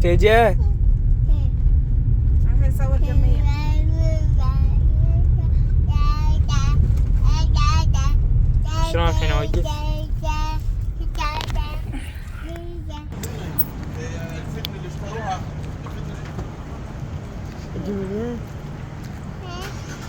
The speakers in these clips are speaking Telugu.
JJ.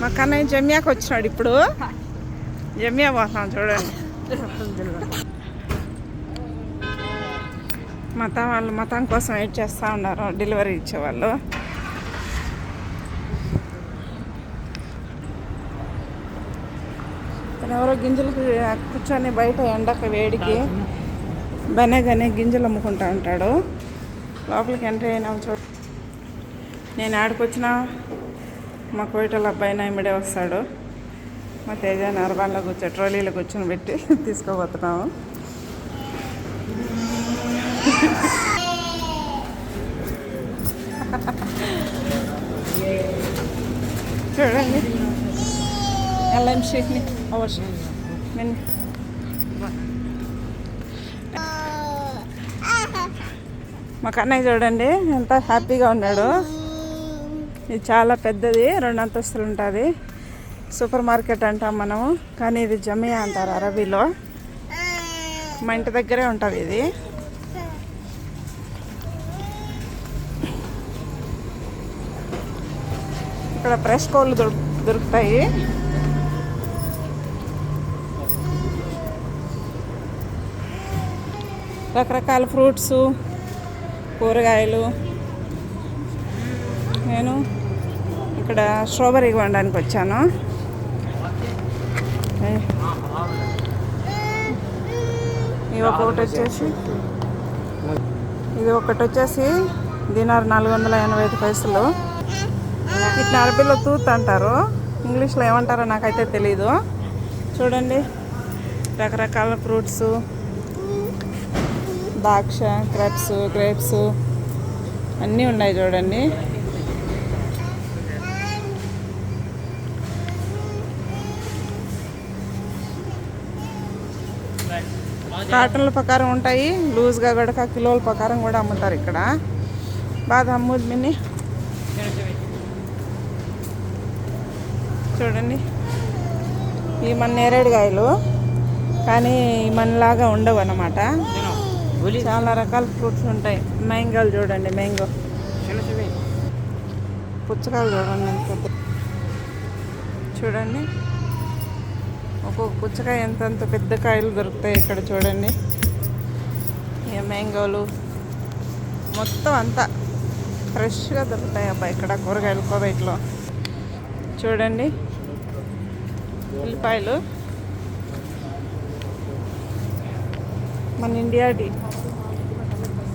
Makanan jamia kok cari pro? Jamia bahasa nanti. Alhamdulillah. మతం వాళ్ళు మతం కోసం వెయిట్ చేస్తూ ఉన్నారు. డెలివరీ ఇచ్చేవాళ్ళు తను ఎవరో గింజలు కూర్చొని బయట ఎండక వేడికి బనేగానే గింజలు అమ్ముకుంటా ఉంటాడు. లోపలికి ఎంట్రీ అయినా చూ నేను ఆడికొచ్చినా మా కోయిటల అబ్బాయి ఇమిడే వస్తాడు. మా తేజ నరబాన్లో కూర్చో ట్రోలీలో కూర్చొని పెట్టి తీసుకోబోతున్నాము చూడండి ఎల్ఎం షీట్ని అవసరం మా కన్నయ్య చూడండి. ఎంత హ్యాపీగా ఉన్నాడు. ఇది చాలా పెద్దది. రెండు అంతస్తులు ఉంటుంది. సూపర్ మార్కెట్ అంటాం మనము. కానీ ఇది జమియా అంటారు అరబీలో. మా ఇంటి దగ్గరే ఉంటుంది ఇది. ఇక్కడ ఫ్రెష్ కోళ్ళు దొరు దొరుకుతాయి. రకరకాల ఫ్రూట్స్ కూరగాయలు. నేను ఇక్కడ స్ట్రాబెర్రీ కొనడానికి వచ్చాను. ఇది ఒకటి వచ్చేసి ఇది ఒకటి వచ్చేసి దీనారు నాలుగు వందల ఎనభై ఐదు పైసలు. వీటిని అరబీలో తూత్ అంటారు. ఇంగ్లీష్లో ఏమంటారో నాకైతే తెలీదు. చూడండి రకరకాల ఫ్రూట్స్ ద్రాక్ష క్రబ్స్ గ్రేప్స్ అన్నీ ఉన్నాయి చూడండి. కాటన్ల ప్రకారం ఉంటాయి. లూజ్గా గడక కిలోల ప్రకారం కూడా అమ్ముతారు ఇక్కడ. బాగా అమ్ముది మిన్ని చూడండి. ఈ మన నేరేడుకాయలు కానీ మనలాగా ఉండవు అన్నమాట. చాలా రకాల ఫ్రూట్స్ ఉంటాయి. మ్యాంగోలు చూడండి మ్యాంగో. పుచ్చకాయలు చూడండి చూడండి. ఒక్కొక్క పుచ్చకాయ ఎంత ఎంత పెద్ద కాయలు దొరుకుతాయి ఇక్కడ చూడండి. మ్యాంగోలు. మొత్తం అంతా ఫ్రెష్గా దొరుకుతాయి అబ్బా ఇక్కడ కూరగాయలు కోబైట్లో చూడండి ఉల్లిపాయలు. మన ఇండియాది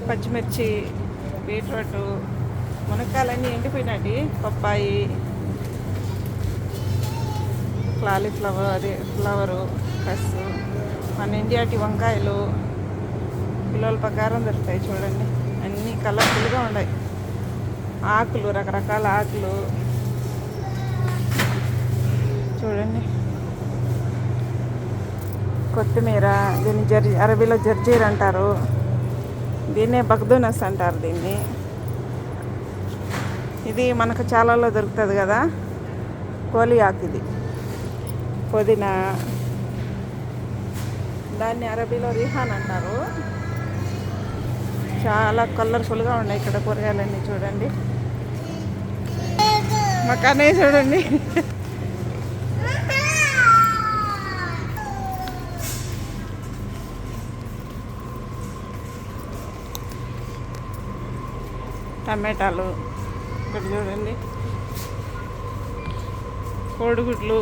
పచ్చిమిర్చి బీట్రూట్ మునక్కాయలన్నీ ఎండిపోయినవి పప్పాయి కాలీఫ్లవర్ అదే ఫ్లవరు కస్సు మన ఇండియాటి వంకాయలు కిలోల ప్రకారం దొరుకుతాయి చూడండి. అన్నీ కలర్ఫుల్గా ఉన్నాయి. ఆకులు రకరకాల ఆకులు. చూడండి. కొత్తిమీర దీన్ని జర్ అరబీలో జర్జీర్ అంటారు. దీన్నే బగ్దూనస్ అంటారు దీన్ని. ఇది మనకు చాలాలో దొరుకుతుంది కదా? కోలి ఆకు ఇది. పుదీనా. దాన్ని అరబీలో రిహాన్ అంటారు. చాలా కలర్ఫుల్గా ఉన్నాయి ఇక్కడ కూరగాయలన్నీ చూడండి. మా కన్నయ్య చూడండి. టమాటాలు ఇక్కడ చూడండి. కోడిగుడ్లు.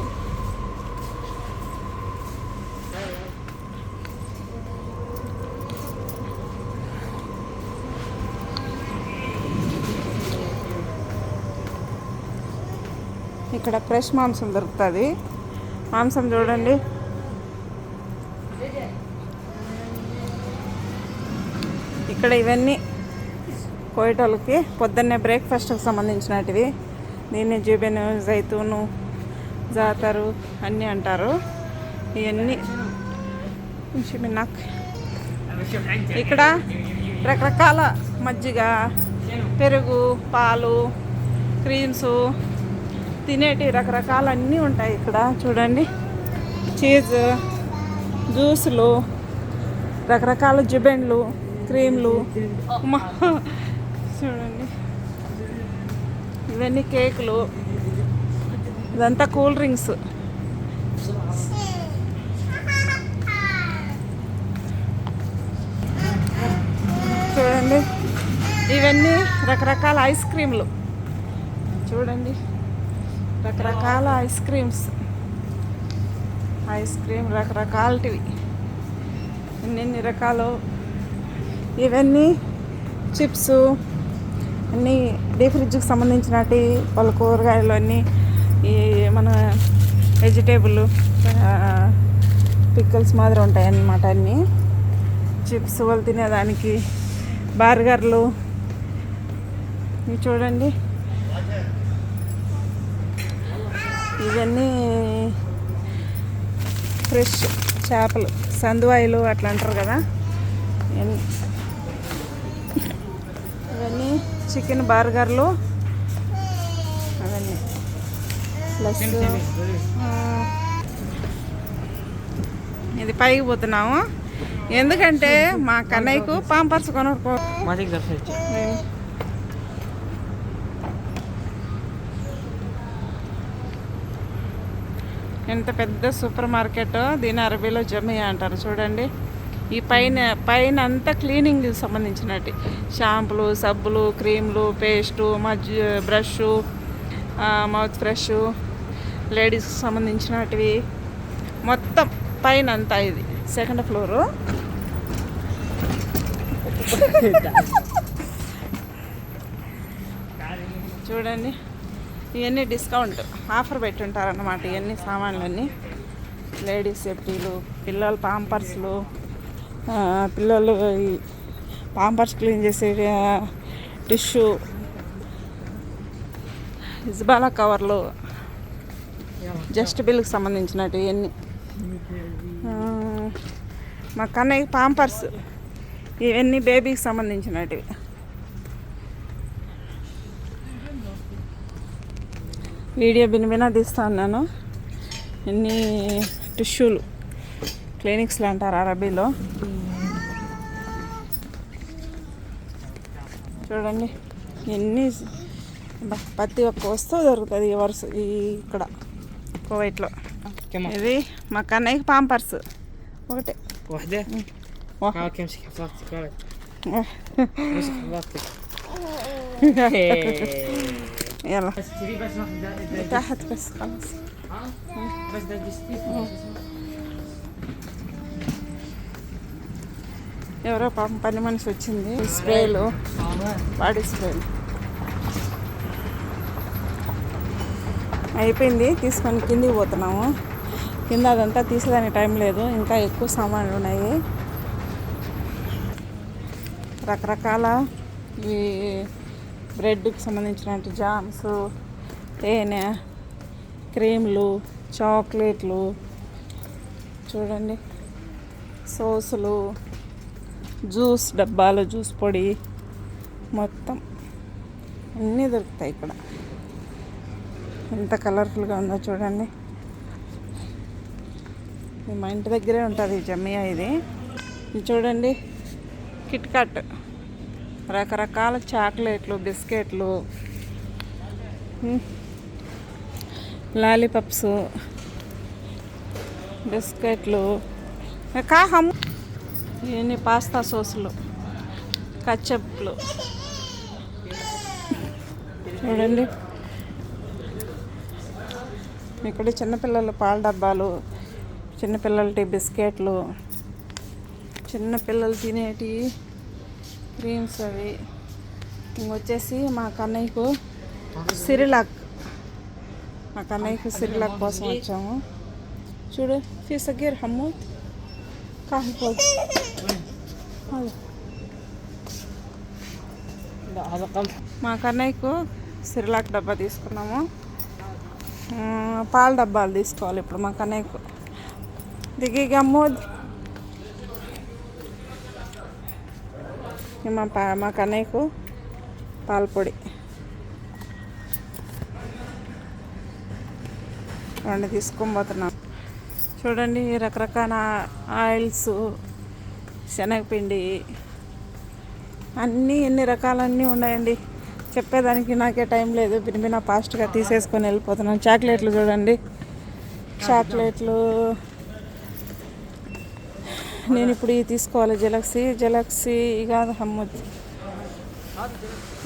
ఇక్కడ ఫ్రెష్ మాంసం దొరుకుతుంది. మాంసం చూడండి. ఇక్కడ ఇవన్నీ పోయేటోళ్ళకి పొద్దున్నే బ్రేక్ఫాస్ట్కి సంబంధించినటివి. దీన్ని జూబెను జైతూను జాతరు అన్నీ అంటారు. ఇవన్నీ నాకు ఇక్కడ రకరకాల మజ్జిగ పెరుగు పాలు క్రీమ్స్ తినేటి రకరకాలన్నీ ఉంటాయి ఇక్కడ. చూడండి. చీజ్ జ్యూసులు రకరకాల జిబెండ్లు క్రీమ్లు. ఉమ్మా. ఇవన్నీ కేకులు ఇదంతా కూల్ డ్రింక్స్. చూడండి. ఇవన్నీ రకరకాల ఐస్ క్రీమ్లు. చూడండి. రకరకాల ఐస్ క్రీమ్స్. ఐస్ క్రీమ్ రకరకాలటివి. ఎన్నెన్ని రకాలు. ఇవన్నీ చిప్స్ అన్నీ డీ ఫ్రిడ్జ్కి సంబంధించినటి వాళ్ళ కూరగాయలు అన్నీ ఈ మన వెజిటేబుల్ పిక్కల్స్ మాదిరి ఉంటాయన్నమాట అన్నీ. చిప్స్ వాళ్ళు తినేదానికి బర్గర్లు. ఇవి చూడండి. ఇవన్నీ ఫ్రెష్ చేపలు. సందువాయిలు అట్లా అంటారు కదా. ఇవన్నీ. చికెన్ బర్గర్లు అవన్నీ. ప్లస్ ఇది పైకి పోతున్నాము. ఎందుకంటే మా కన్నయ్యకు పాంపర్స్ కొనుక్కో. ఎంత పెద్ద సూపర్ మార్కెట్ దీని అరబీలో జమియా అంటారు. చూడండి. ఈ పైన పైన అంతా క్లీనింగ్ సంబంధించినట్టు. షాంపులు సబ్బులు క్రీమ్లు పేస్టు మజ్ బ్రష్ మౌత్ ఫ్రెష్ లేడీస్కి సంబంధించినటివి. మొత్తం పైన అంతా ఇది. Second floor. చూడండి. ఇవన్నీ డిస్కౌంట్. ఆఫర్ పెట్టుంటారన్నమాట ఇవన్నీ సామాన్లన్నీ. లేడీస్ సేఫ్టీలు పిల్లల పాంపర్స్లు. పిల్లలు ఈ పాంపర్స్ క్లీన్ చేసే టిష్యూ ఇజ్బాలా కవర్లు జస్ట్ బిల్కి సంబంధించినట్టు ఇవన్నీ. మా కన్నయ్య పాంపర్స్ ఇవన్నీ బేబీకి సంబంధించినటివి వీడియో బినిబిన తీస్తా ఉన్నాను ఎన్ని టిష్యూలు. క్లినిక్స్లు అంటారు అరబీలో చూడండి ఎన్ని బా, ప్రతి ఒక్క వస్తువు దొరుకుతుంది ఈ వరుస ఈ ఇక్కడ కువైట్లో كم ఇది మా కన్నయ్యకి పాంపర్స్ ఒకటే واحدة؟ واحد. اه كم امسك حفاظتك ولد ఎవరో పాపం పని మనిషి వచ్చింది. స్ప్రేలు. బాడీ స్ప్రేలు. అయిపోయింది. తీసుకొని కిందికి పోతున్నాము. కింద అదంతా తీసేదానికి టైం లేదు. ఇంకా ఎక్కువ సామాన్లు ఉన్నాయి. రకరకాల ఈ బ్రెడ్కి సంబంధించిన జామ్స్ తేనె క్రీమ్లు చాక్లెట్లు. చూడండి. సోసులు. జ్యూస్ డబ్బాలు జ్యూస్ పొడి మొత్తం అన్నీ దొరుకుతాయి ఇక్కడ. ఎంత కలర్ఫుల్గా ఉందో చూడండి. మా ఇంటి దగ్గరే ఉంటుంది జమియా ఇది. చూడండి కిట్కాట్ రకరకాల చాక్లెట్లు బిస్కెట్లు లాలీపప్స్ బిస్కెట్లు. కాహం. ఇవన్నీ పాస్తా సోసులు కచ్చప్లు చూడండి. ఇక్కడ చిన్నపిల్లల పాల డబ్బాలు చిన్నపిల్లలటి బిస్కెట్లు చిన్నపిల్లలు తినేటి క్రీమ్స్ అవి. ఇంకొచ్చేసి మా కన్నయ్యకు సిరిలాక్. మా కన్నయ్యకు సిరిలాక్ కోసం వచ్చాము. చూడు ఫీ సగీర్ హమ్మూద్ కాగిపోదు మా కన్నయ్యకు సిరిలాక్ డబ్బా తీసుకున్నాము. పాల డబ్బాలు తీసుకోవాలి ఇప్పుడు మా కన్నయ్యకు. దిగి గమ్ము. మా పా మా కన్నయ్యకు పాలపొడి రెండు తీసుకొని పోతున్నాం. చూడండి రకరకాల ఆయిల్స్ శనగపిండి అన్నీ ఎన్ని రకాలన్నీ ఉన్నాయండి. చెప్పేదానికి నాకే టైం లేదు. పినిపిన ఫాస్ట్గా తీసేసుకొని వెళ్ళిపోతున్నాను. చాక్లెట్లు చూడండి. చాక్లెట్లు. నేను ఇప్పుడు ఇవి తీసుకోవాలి. జలక్సీ జలక్సీ కాదు హమ్ముద్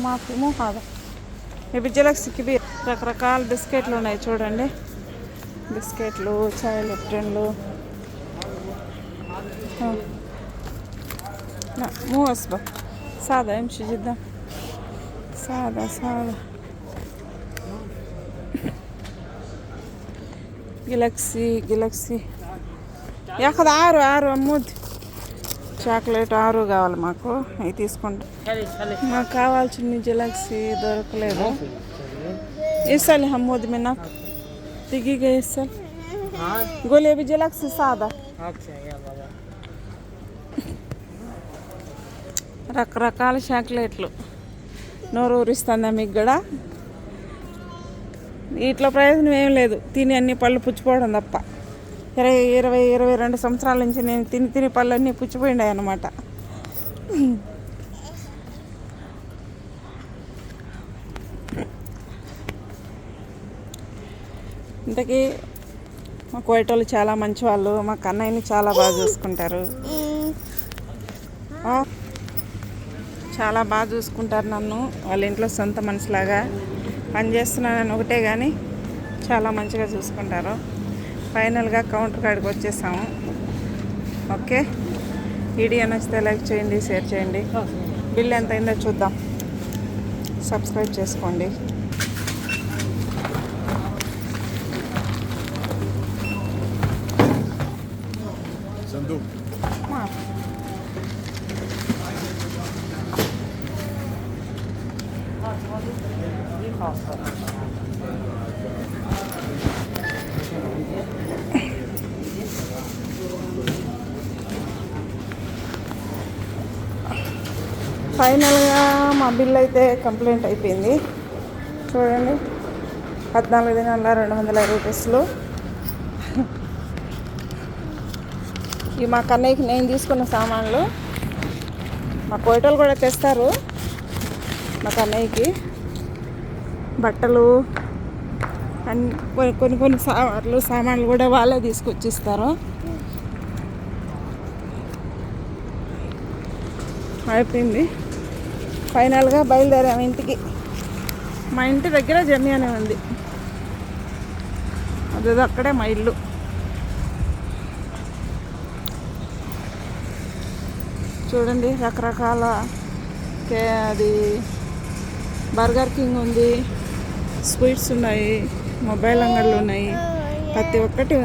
మాకు కాదు. ఇవి జలక్సీకి రకరకాల బిస్కెట్లు ఉన్నాయి చూడండి. బిస్కెట్లు చాయ్ లిప్టన్లు. మూవస్ బా. సాదా ఏం చేద్దాం? సాదా సాదా. గిలక్సీ గిలక్సీ. ఎక్కడ ఆరు ఆరు అమ్ముద్ది చాక్లెట్ ఆరు కావాలి మాకు. అవి తీసుకుంటాం. మాకు కావాల్సిన జిలక్సీ దొరకలేదు. ఇస్తాలి అమ్మోది మీ నాకు? Digi gelsin. Ha? Gol yapacaksın sağda. రకరకాల చాక్లెట్లు నోరు ఊరిస్తుంది మీకు కూడా వీటిలో ప్రయోజనం ఏం లేదు తిని అన్ని పళ్ళు పుచ్చిపోవడం తప్ప ఇరవై ఇరవై ఇరవై రెండు సంవత్సరాల నుంచి నేను తిని తిని పళ్ళు అన్నీ పుచ్చిపోయినాయి అన్నమాట ఇంతకీ మా కోయటోళ్ళు చాలా మంచి వాళ్ళు మా కన్నయ్యని చాలా బాగా చూసుకుంటారు. చాలా బాగా చూసుకుంటారు నన్ను వాళ్ళ ఇంట్లో సొంత మనిషిలాగా పని చేస్తున్నానని ఒకటే కానీ చాలా మంచిగా చూసుకుంటారు. ఫైనల్గా కౌంటర్ కాడికి వచ్చేసాము. ఓకే? వీడియో నచ్చితే లైక్ చేయండి షేర్ చేయండి. బిల్ ఎంత అయిందో చూద్దాం. సబ్స్క్రైబ్ చేసుకోండి. నందు. ఫైనల్గా మా బిల్ అయితే కంప్లైంట్ అయిపోయింది. చూడండి. పద్నాలుగు దినాల రెండు వందల ఇరవై రూపీస్లో. ఇవి మా కన్నయ్యకి నేను తీసుకున్న సామాన్లు. మా కోయటలు కూడా తెస్తారు మా కన్నయ్యకి. బట్టలు అన్ని కొన్ని కొన్ని కొన్ని సామాన్లు సామాన్లు కూడా వాళ్ళే తీసుకొచ్చి ఇస్తారు అయిపోయింది. ఫైనల్గా బయలుదేరాము ఇంటికి. మా ఇంటి దగ్గర జర్నీ అనే ఉంది. అదే అక్కడే మా ఇల్లు. చూడండి రకరకాల కే అది బర్గర్ కింగ్ ఉంది స్వీట్స్ ఉన్నాయి మొబైల్ అంగళ్ళు ఉన్నాయి ప్రతి ఒక్కటి